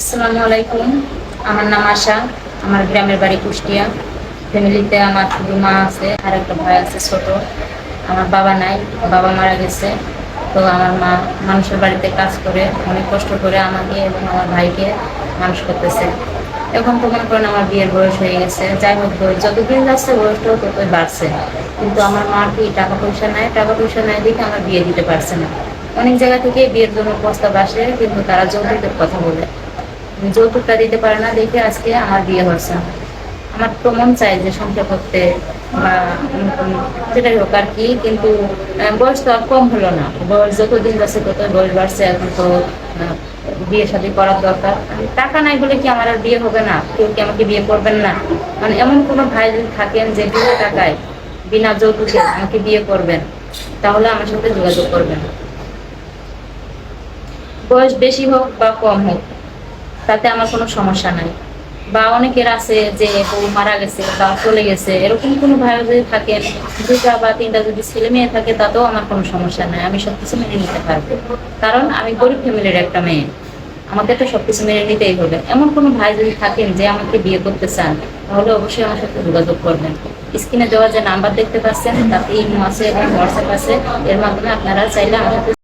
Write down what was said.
আসসালামু আলাইকুম। আমার নাম আশা। আমার গ্রামের বাড়ি কুষ্টিয়া। ফ্যামিলিতে আমার শুধু মা আছে, আর একটা ভাই আছে ছোট। আমার বাবা নাই, বাবা মারা গেছে। তো আমার মা মানুষের বাড়িতে কাজ করে, অনেক কষ্ট করে আমাকে এবং আমার ভাইকে মানুষ করতেছে। এখন তো মনে করেন আমার বিয়ের বয়স হয়ে গেছে। যাই হোক, যতদিন যাচ্ছে বয়সটাও ততই বাড়ছে। কিন্তু আমার মা কি টাকা পয়সা নেয়? টাকা পয়সা নেয় দেখে আমার বিয়ে দিতে পারছে না। অনেক জায়গা থেকে বিয়ের জন্য প্রস্তাব আসে, কিন্তু তারা যৌতুকের কথা বলে। যৌতুকটা দিতে পারে না দেখে আজকে আমার বিয়ে হচ্ছে না। আমার তো মন চাই যে সংসার করতে বা হোক আর কি, কিন্তু বয়স তো আর কম হলো না। বয়স যতদিন যাচ্ছে তত বয়স বাড়ছে, এখন তো বিয়ে শাদী করার দরকার। টাকা নাই বলে কি আমার আর বিয়ে হবে না? কেউ কি আমাকে বিয়ে করবেন না? মানে এমন কোনো ভাই যদি থাকেন যে বিনা টাকায়, বিনা যৌতুকে আমাকে বিয়ে করবেন, তাহলে আমার সাথে যোগাযোগ করবেন। বয়স বেশি হোক বা কম হোক তাতে আমার কোনো সমস্যা নাই। বা অনেকের আছে যে বউ মারা গেছে বা চলে গেছে, এরকম কোনো ভাই যদি থাকে দুটা বা তিনটা যদি ছেলে মেয়ে থাকে, তাতেও আমার কোনো সমস্যা নাই। আমি সবকিছু মেনে নিতে পারব। কারণ আমি গরিব ফ্যামিলির একটা মেয়ে। আমাকে তো সবকিছু মেনে নিতেই হবে। এমন কোনো ভাই যদি থাকেন যে আমাকে বিয়ে করতে চান, তাহলে অবশ্যই আমার সাথে যোগাযোগ করবেন। স্ক্রিনে দেওয়া যে নাম্বার দেখতে পাচ্ছেন, তাতে ইমো আছে এবং হোয়াটসঅ্যাপ আছে। এর মাধ্যমে আপনারা চাইলে আমার সাথে